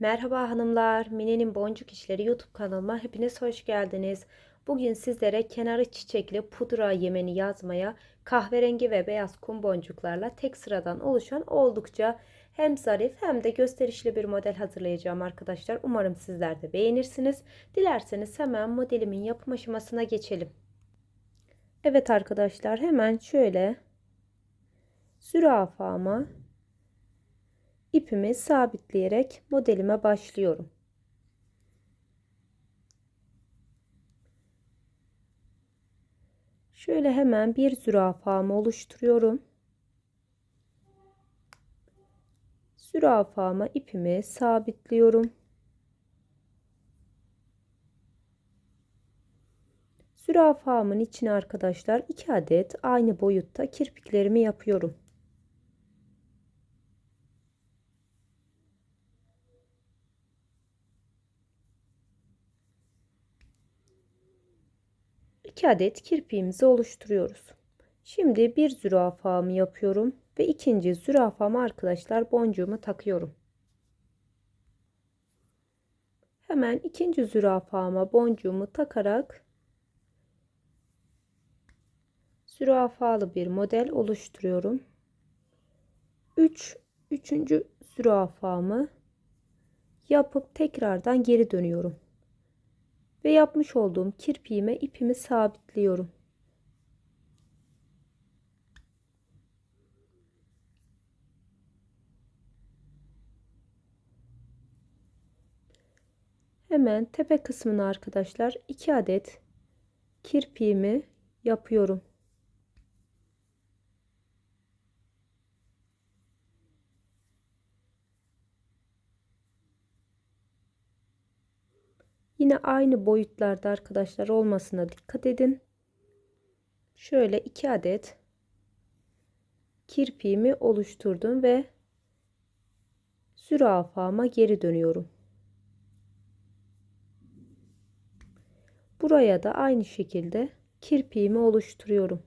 Merhaba hanımlar, Mine'nin Boncuk İşleri YouTube kanalıma hepiniz hoş geldiniz. Bugün sizlere kenarı çiçekli pudra yemeni yazmaya kahverengi ve beyaz kum boncuklarla tek sıradan oluşan oldukça hem zarif hem de gösterişli bir model hazırlayacağım arkadaşlar. Umarım sizler de beğenirsiniz. Dilerseniz hemen modelimin yapım aşamasına geçelim. Evet arkadaşlar hemen şöyle zürafama ipimi sabitleyerek modelime başlıyorum. Şöyle hemen bir zürafamı oluşturuyorum. Zürafama ipimi sabitliyorum. Zürafamın içine arkadaşlar 2 adet aynı boyutta kirpiklerimi yapıyorum. 2 adet kirpiğimizi oluşturuyoruz. Şimdi bir zürafamı yapıyorum ve ikinci zürafamı arkadaşlar boncuğumu takıyorum. Hemen ikinci zürafama boncuğumu takarak zürafalı bir model oluşturuyorum. 3 üç, 3. zürafamı yapıp tekrardan geri dönüyorum ve yapmış olduğum kirpiğime ipimi sabitliyorum. Hemen tepe kısmına arkadaşlar 2 adet kirpiğimi yapıyorum. Yine aynı boyutlarda arkadaşlar olmasına dikkat edin. Şöyle iki adet kirpiğimi oluşturdum ve zürafama geri dönüyorum. Buraya da aynı şekilde kirpiğimi oluşturuyorum.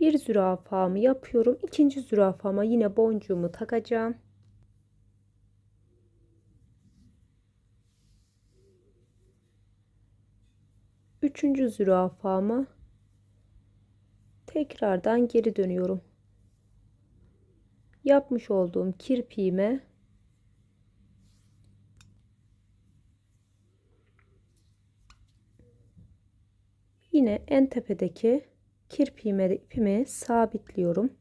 Bir zürafamı yapıyorum. İkinci zürafama yine boncuğumu takacağım. Üçüncü zürafama tekrardan geri dönüyorum. Yapmış olduğum kirpiğime yine en tepedeki kirpiğime de ipimi sabitliyorum.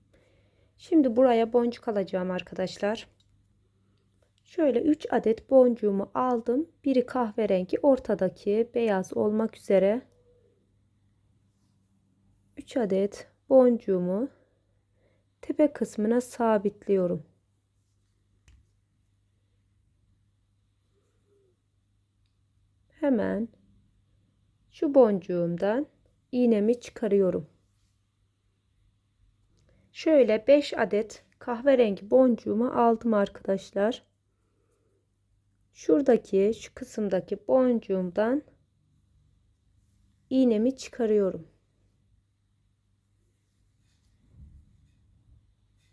Şimdi buraya boncuk alacağım arkadaşlar. Şöyle 3 adet boncuğumu aldım. Biri kahverengi, ortadaki beyaz olmak üzere 3 adet boncuğumu tepe kısmına sabitliyorum. Hemen şu boncuğumdan iğnemi çıkarıyorum. Şöyle 5 adet kahverengi boncuğumu aldım arkadaşlar. Şuradaki şu kısımdaki boncuğumdan iğnemi çıkarıyorum.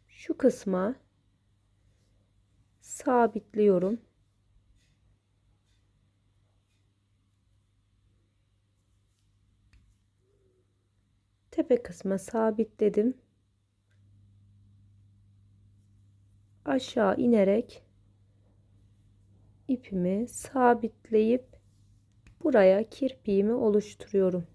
Şu kısma sabitliyorum. Tepe kısma sabitledim. Aşağı inerek ipimi sabitleyip buraya kirpiğimi oluşturuyorum.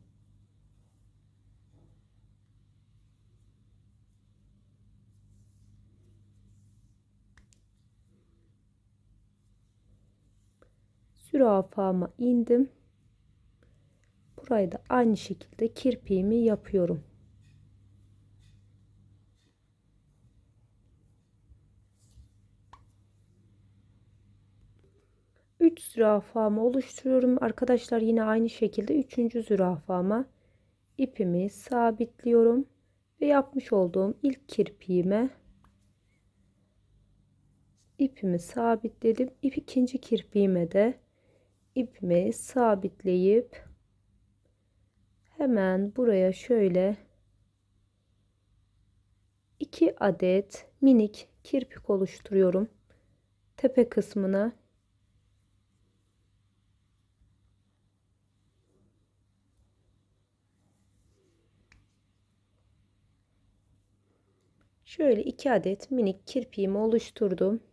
Zürafama indim. Burayı da aynı şekilde kirpiğimi yapıyorum. 3 zürafamı oluşturuyorum. Arkadaşlar yine aynı şekilde 3. zürafama ipimi sabitliyorum ve yapmış olduğum ilk kirpiğime ipimi sabitledim. İp ikinci kirpiğime de ipimi sabitleyip hemen buraya şöyle 2 adet minik kirpik oluşturuyorum. Tepe kısmına Şöyle 2 adet minik kirpiğimi oluşturdum.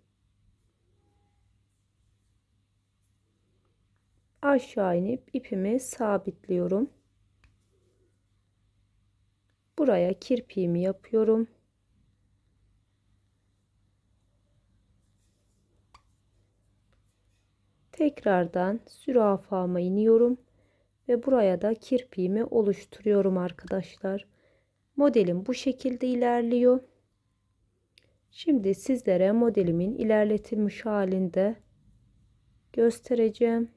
Aşağı inip ipimi sabitliyorum. Buraya kirpiğimi yapıyorum. Tekrardan zürafama iniyorum ve buraya da kirpiğimi oluşturuyorum arkadaşlar. Modelim bu şekilde ilerliyor. Şimdi sizlere modelimin ilerletilmiş halinde göstereceğim.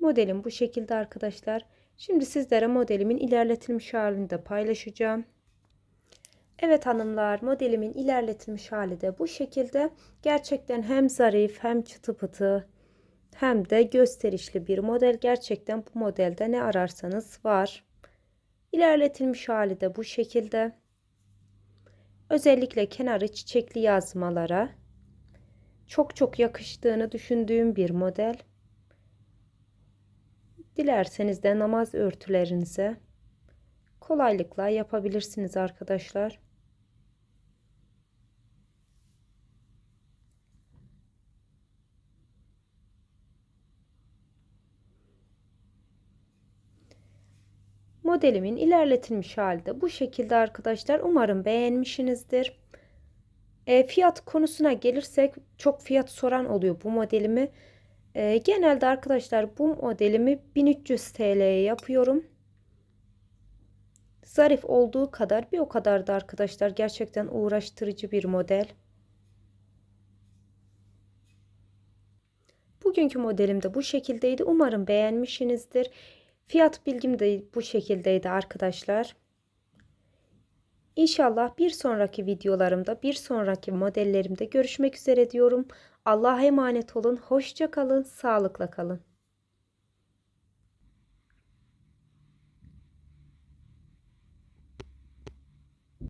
Modelim bu şekilde arkadaşlar. Şimdi sizlere modelimin ilerletilmiş halinde paylaşacağım. Evet hanımlar modelimin ilerletilmiş hali de bu şekilde. Gerçekten hem zarif hem çıtı pıtı hem de gösterişli bir model. Gerçekten bu modelde ne ararsanız var. İlerletilmiş hali de bu şekilde. Özellikle kenarı çiçekli yazmalara çok çok yakıştığını düşündüğüm bir model. Dilerseniz de namaz örtülerinize kolaylıkla yapabilirsiniz arkadaşlar. Modelimin ilerletilmiş halde bu şekilde arkadaşlar. Umarım beğenmişsinizdir. E, fiyat konusuna gelirsek çok fiyat soran oluyor bu modelimi. E, genelde arkadaşlar bu modelimi 1300 TL'ye yapıyorum. Zarif olduğu kadar bir o kadar da arkadaşlar gerçekten uğraştırıcı bir model. Bugünkü modelim de bu şekildeydi. Umarım beğenmişsinizdir. Fiyat bilgim de bu şekildeydi arkadaşlar. İnşallah bir sonraki videolarımda, bir sonraki modellerimde görüşmek üzere diyorum. Allah'a emanet olun. Hoşça kalın, sağlıkla kalın.